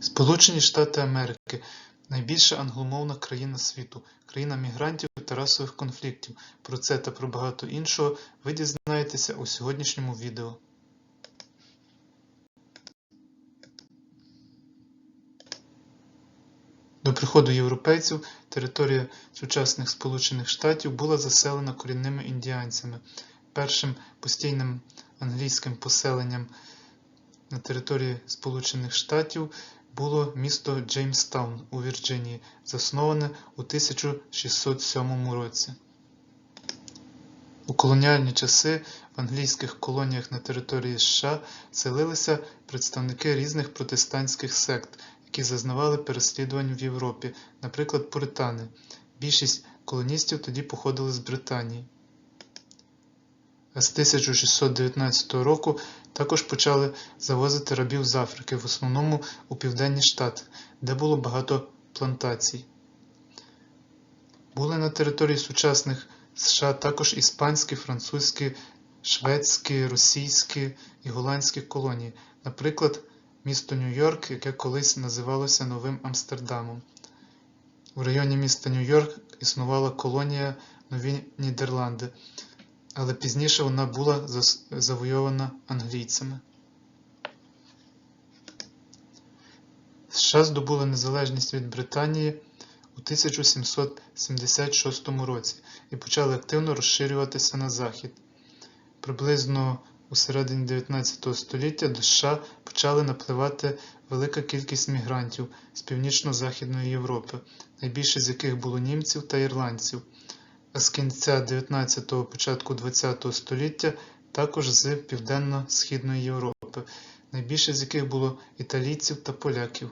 Сполучені Штати Америки найбільша англомовна країна світу, країна мігрантів та расових конфліктів. Про це та про багато іншого ви дізнаєтеся у сьогоднішньому відео. До приходу європейців територія сучасних Сполучених Штатів була заселена корінними індіанцями. Першим постійним англійським поселенням на території Сполучених Штатів було місто Джеймстаун у Вірджинії, засноване у 1607 році. У колоніальні часи в англійських колоніях на території США селилися представники різних протестантських сект, які зазнавали переслідувань в Європі, наприклад, пуритани. Більшість колоністів тоді походили з Британії. А з 1619 року також почали завозити рабів з Африки, в основному у Південні Штати, де було багато плантацій. Були на території сучасних США також іспанські, французькі, шведські, російські і голландські колонії, наприклад, місто Нью-Йорк, яке колись називалося Новим Амстердамом. У районі міста Нью-Йорк існувала колонія Нові Нідерланди, але пізніше вона була завойована англійцями. США здобули незалежність від Британії у 1776 році і почали активно розширюватися на захід. Приблизно у середині 19 століття до США почали напливати велика кількість мігрантів з північно-західної Європи, найбільше з яких було німців та ірландців, з кінця 19-го початку 20 століття також з південно-східної Європи, найбільше з яких було італійців та поляків.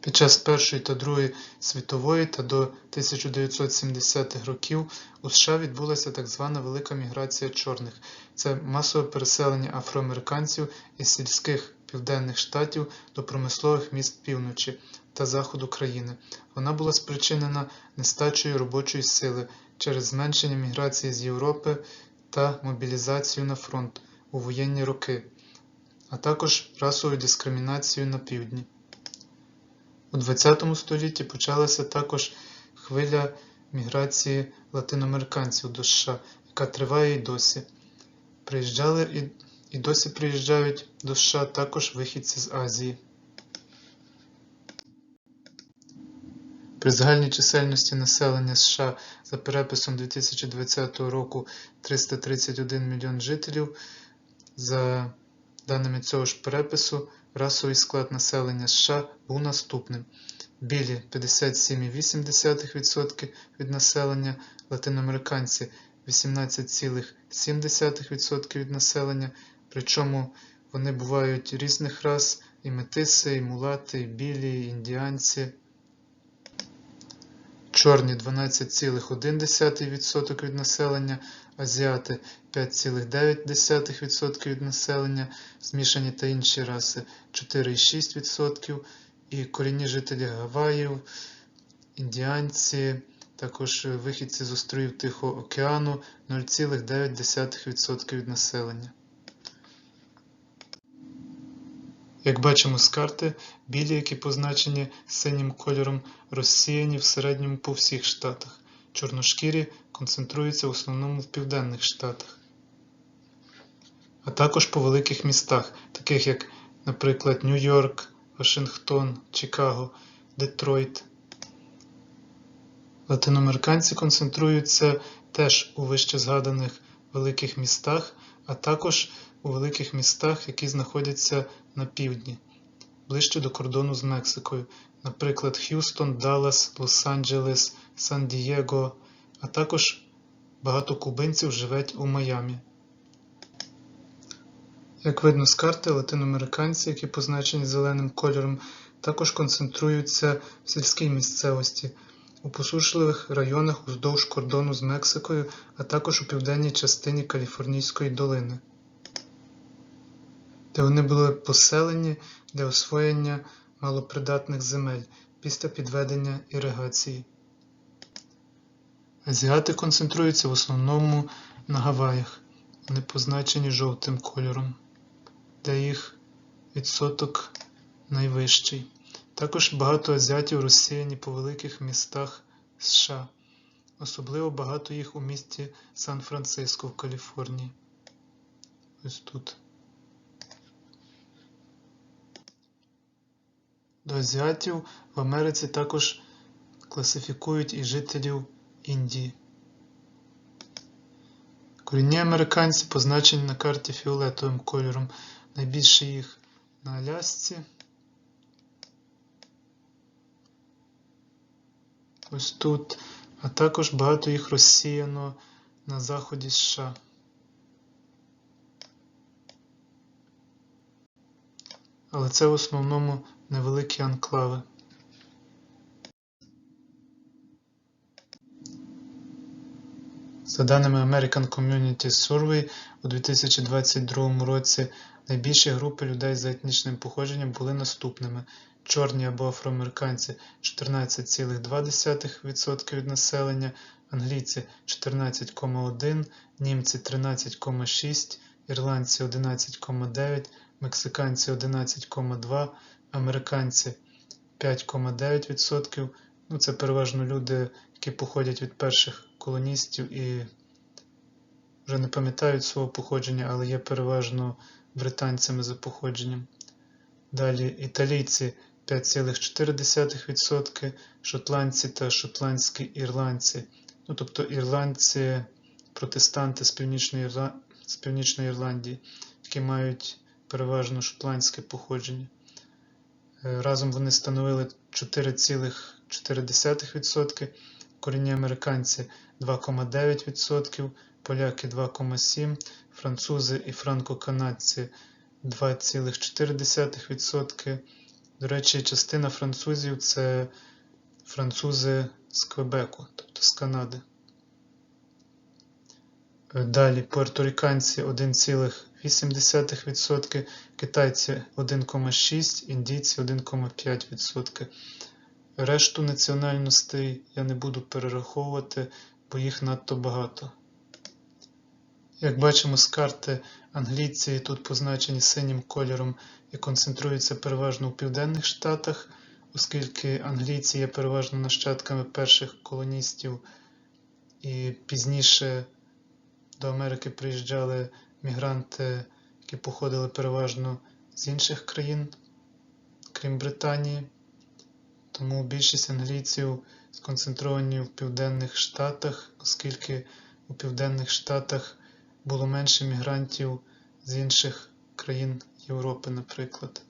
Під час Першої та Другої світової та до 1970-х років у США відбулася так звана велика міграція чорних. Це масове переселення афроамериканців із сільських південних штатів до промислових міст півночі та заходу країни. Вона була спричинена нестачею робочої сили через зменшення міграції з Європи та мобілізацію на фронт у воєнні роки, а також расовою дискримінацією на півдні. У ХХ столітті почалася також хвиля міграції латиноамериканців до США, яка триває і досі. Приїжджали і, і досі приїжджають до США також вихідці з Азії. При загальній чисельності населення США за переписом 2020 року 331 мільйон жителів. За даними цього ж перепису, расовий склад населення США був наступним: білі 57,8% від населення, латиноамериканці 18,7% від населення, причому вони бувають різних рас і метиси, і мулати, і білі, і індіанці. Чорні 12,1% від населення, азіати 5,9% від населення, змішані та інші раси 4,6%, і корінні жителі Гаваїв, індіанці, також вихідці з островів Тихого океану 0,9% від населення. Як бачимо з карти, білі, які позначені синім кольором, розсіяні в середньому по всіх штатах. Чорношкірі концентруються в основному в південних штатах, а також по великих містах, таких як, наприклад, Нью-Йорк, Вашингтон, Чикаго, Детройт. Латиноамериканці концентруються теж у вище згаданих великих містах, а також у великих містах, які знаходяться на півдні, ближче до кордону з Мексикою, наприклад, Х'юстон, Даллас, Лос-Анджелес, Сан-Дієго, а також багато кубинців живуть у Майамі. Як видно з карти, латиноамериканці, які позначені зеленим кольором, також концентруються в сільській місцевості, у посушливих районах уздовж кордону з Мексикою, а також у південній частині Каліфорнійської долини де вони були поселені для освоєння малопридатних земель після підведення іригації. Азіати концентруються в основному на Гаваях. вони позначені жовтим кольором, де їх відсоток найвищий. Також багато азіатів розсіяні по великих містах США. Особливо багато їх у місті Сан-Франциско в Каліфорнії. Ось тут. До азіатів в Америці також класифікують і жителів Індії. Корінні американці позначені на карті фіолетовим кольором. Найбільше їх на Алясці. Ось тут, а також багато їх розсіяно на заході США. Але це в основному невеликі анклави. За даними American Community Survey, у 2022 році найбільші групи людей за етнічним походженням були наступними: чорні або афроамериканці 14,2% від населення, англійці 14,1%, німці 13,6%, ірландці 11,9%, мексиканці 11,2%, американці 5,9%. Ну, це переважно люди, які походять від перших колоністів і вже не пам'ятають свого походження, але є переважно британцями за походженням. Далі італійці 5,4%, шотландці та шотландські ірландці. Ну, тобто ірландці, протестанти з Північної, Ірла... з Північної Ірландії, які мають переважно шотландське походження. Е, Разом вони становили 4,4%, корінні американці 2,9%, поляки 2,7%, французи і франко-канадці 2,4%. До речі, частина французів це французи з Квебеку, тобто з Канади. Далі пуерториканці 1,8%, китайці 1,6%, індійці 1,5%. Решту національностей я не буду перераховувати, бо їх надто багато. Як бачимо з карти, англійці тут позначені синім кольором і концентруються переважно у Південних Штатах, оскільки англійці є переважно нащадками перших колоністів і пізніше до Америки приїжджали мігранти, які походили переважно з інших країн, крім Британії. Тому більшість англійців сконцентровані в Південних Штатах, оскільки у Південних Штатах було менше мігрантів з інших країн Європи, наприклад.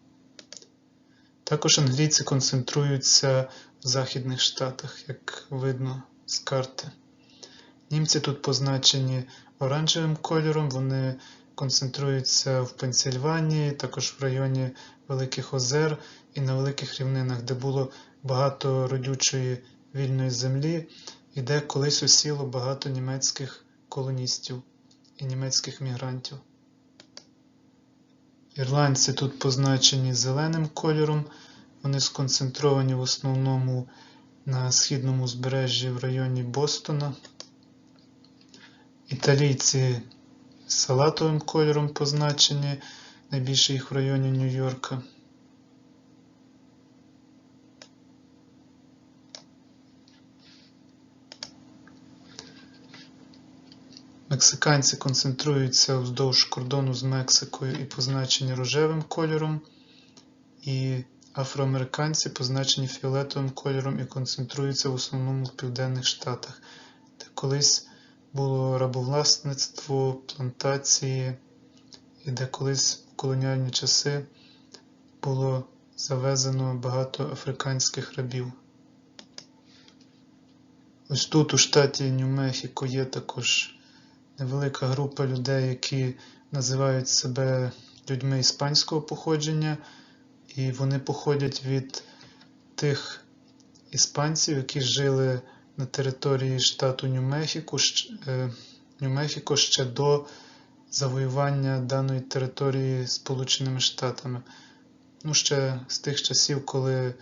Також англійці концентруються в Західних Штатах, як видно з карти. Німці тут позначені оранжевим кольором, вони концентруються в Пенсільванії, також в районі Великих Озер і на великих рівнинах, де було багато родючої вільної землі, і де колись осіло багато німецьких колоністів і німецьких мігрантів. Ірландці тут позначені зеленим кольором, вони сконцентровані в основному на східному узбережжі в районі Бостона. Італійці салатовим кольором позначені, найбільше їх в районі Нью-Йорка. Мексиканці концентруються вздовж кордону з Мексикою і позначені рожевим кольором, і афроамериканці позначені фіолетовим кольором і концентруються в основному в Південних Штатах, де колись було рабовласництво, плантації, і де колись в колоніальні часи було завезено багато африканських рабів. Ось тут, у штаті Нью-Мехіко, є також невелика група людей, які називають себе людьми іспанського походження, і вони походять від тих іспанців, які жили на території штату Нью-Мехіко е, Нью-Мехіко ще до завоювання даної території Сполученими Штатами. Ну, ще з тих часів, коли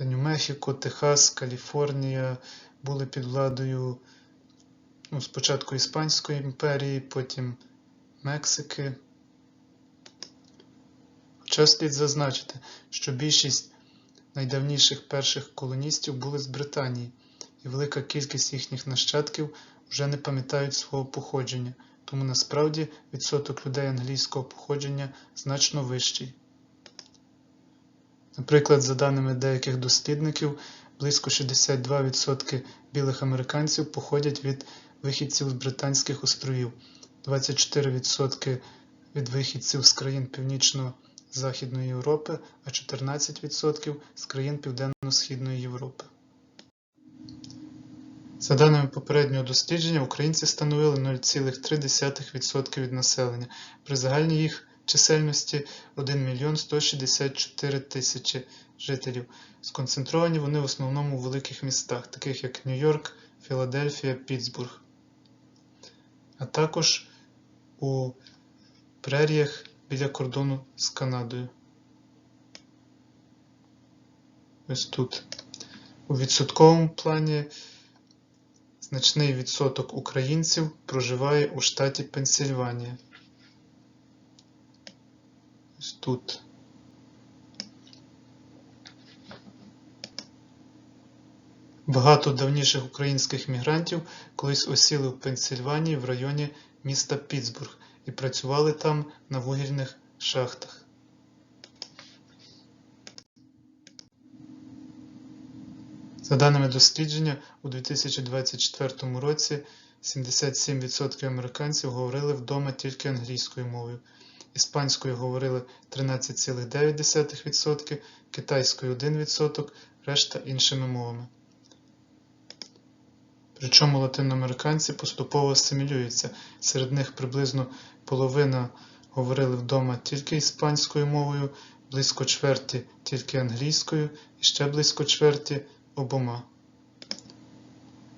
Нью-Мехіко, Техас, Каліфорнія були під владою ну, спочатку Іспанської імперії, потім Мексики. Хоча слід зазначити, що більшість найдавніших перших колоністів були з Британії, і велика кількість їхніх нащадків вже не пам'ятають свого походження, тому насправді відсоток людей англійського походження значно вищий. Наприклад, за даними деяких дослідників, близько 62% білих американців походять від вихідців з Британських островів, 24% від вихідців з країн Північно-Західної Європи, а 14% з країн Південно-Східної Європи. За даними попереднього дослідження, українці становили 0,3% від населення при загальній їх чисельності 1 мільйон 164 тисячі жителів. Сконцентровані вони в основному у великих містах, таких як Нью-Йорк, Філадельфія, Пітсбург, а також у преріях біля кордону з Канадою. Ось тут. У відсотковому плані значний відсоток українців проживає у штаті Пенсільванія. Ось тут. Багато давніших українських мігрантів колись осіли в Пенсільванії в районі міста Пітсбург і працювали там на вугільних шахтах. За даними дослідження, у 2024 році 77% американців говорили вдома тільки англійською мовою, іспанською говорили 13,9%, китайською 1%, решта іншими мовами. Причому латиноамериканці поступово асимілюються, серед них приблизно половина говорили вдома тільки іспанською мовою, близько чверті тільки англійською і ще близько чверті обома.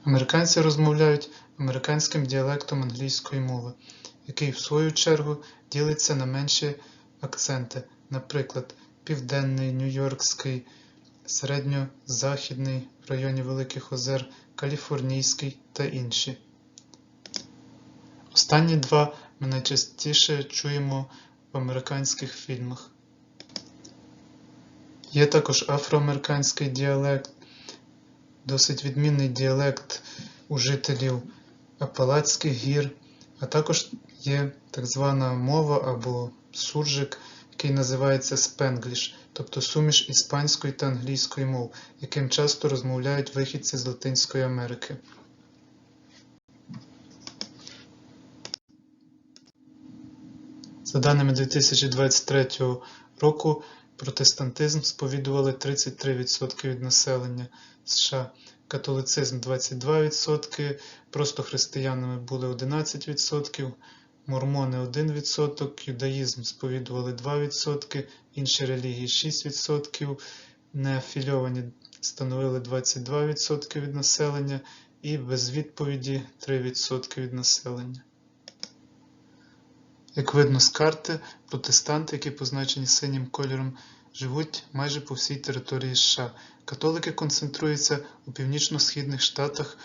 Американці розмовляють американським діалектом англійської мови, який, в свою чергу, ділиться на менші акценти, наприклад, південний, нью-йоркський, середньо-західний в районі Великих Озер, каліфорнійський та інші. Останні два ми найчастіше чуємо в американських фільмах. Є також афроамериканський діалект, досить відмінний діалект у жителів Апалацьких гір, а також є так звана мова або суржик, який називається спенгліш, тобто суміш іспанської та англійської мов, яким часто розмовляють вихідці з Латинської Америки. За даними 2023 року, протестантизм сповідували 33% від населення США, католицизм 22%, просто християнами були 11%, мормони 1%, юдаїзм сповідували 2%, інші релігії 6%, неафільовані становили 22% від населення і без відповіді 3% від населення. Як видно з карти, протестанти, які позначені синім кольором, живуть майже по всій території США. Католики концентруються у північно-східних штатах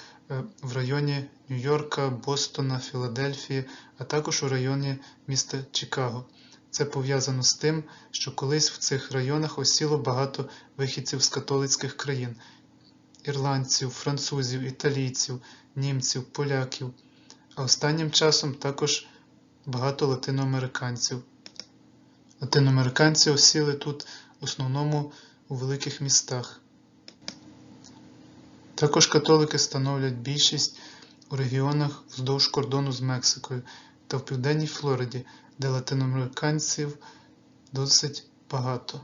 в районі Нью-Йорка, Бостона, Філадельфії, а також у районі міста Чикаго. Це пов'язано з тим, що колись в цих районах осіло багато вихідців з католицьких країн ірландців, французів, італійців, німців, поляків, а останнім часом також багато латиноамериканців. Латиноамериканці осіли тут в основному у великих містах. Також католики становлять більшість у регіонах вздовж кордону з Мексикою та в Південній Флориді, де латиноамериканців досить багато.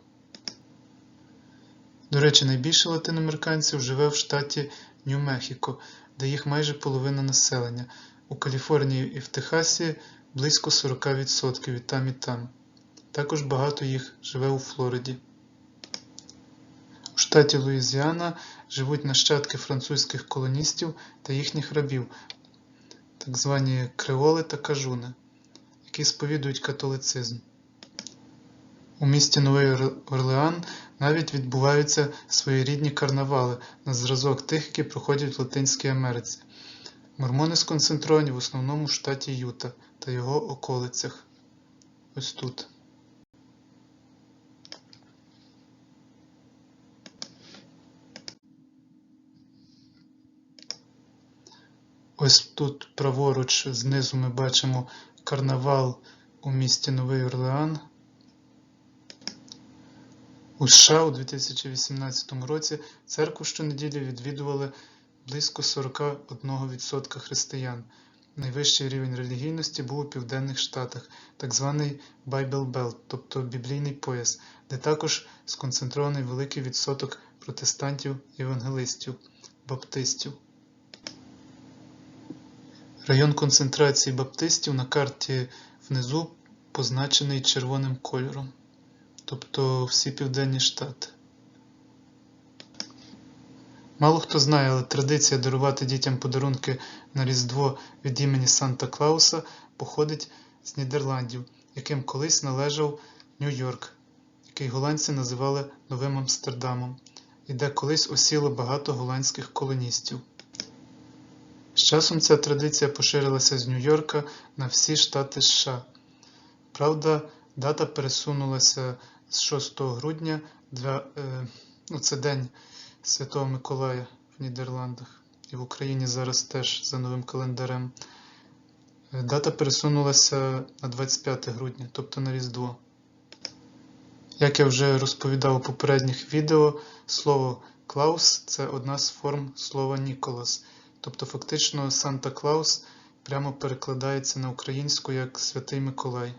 До речі, найбільше латиноамериканців живе в штаті Нью-Мехіко, де їх майже половина населення. У Каліфорнії і в Техасі близько 40% і там і там. Також багато їх живе у Флориді. У штаті Луїзіана живуть нащадки французьких колоністів та їхніх рабів, так звані креоли та кажуни, які сповідують католицизм. У місті Новий Орлеан навіть відбуваються своєрідні карнавали на зразок тих, які проходять в Латинській Америці. Мормони сконцентровані в основному в штаті Юта та його околицях. Ось тут. Ось тут праворуч знизу ми бачимо карнавал у місті Новий Орлеан. У США у 2018 році церкву щонеділі відвідували близько 41% християн. Найвищий рівень релігійності був у Південних Штатах, так званий Bible Belt, тобто біблійний пояс, де також сконцентрований великий відсоток протестантів, євангелистів, баптистів. Район концентрації баптистів на карті внизу позначений червоним кольором, тобто всі південні штати. Мало хто знає, але традиція дарувати дітям подарунки на Різдво від імені Санта Клауса походить з Нідерландів, яким колись належав Нью-Йорк, який голландці називали Новим Амстердамом, і де колись осіло багато голландських колоністів. З часом ця традиція поширилася з Нью-Йорка на всі штати США. Правда, дата пересунулася з 6 грудня для е, ну, це день Святого Миколая в Нідерландах і в Україні зараз теж за новим календарем. Е, Дата пересунулася на 25 грудня, тобто на Різдво. Як я вже розповідав у попередніх відео, слово Клаус це одна з форм слова Ніколас. Тобто, фактично, Санта Клаус прямо перекладається на українську як Святий Миколай.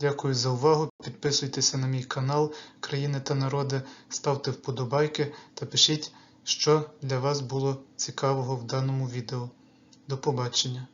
Дякую за увагу. Підписуйтеся на мій канал Країни та народи, ставте вподобайки та пишіть, що для вас було цікавого в даному відео. До побачення!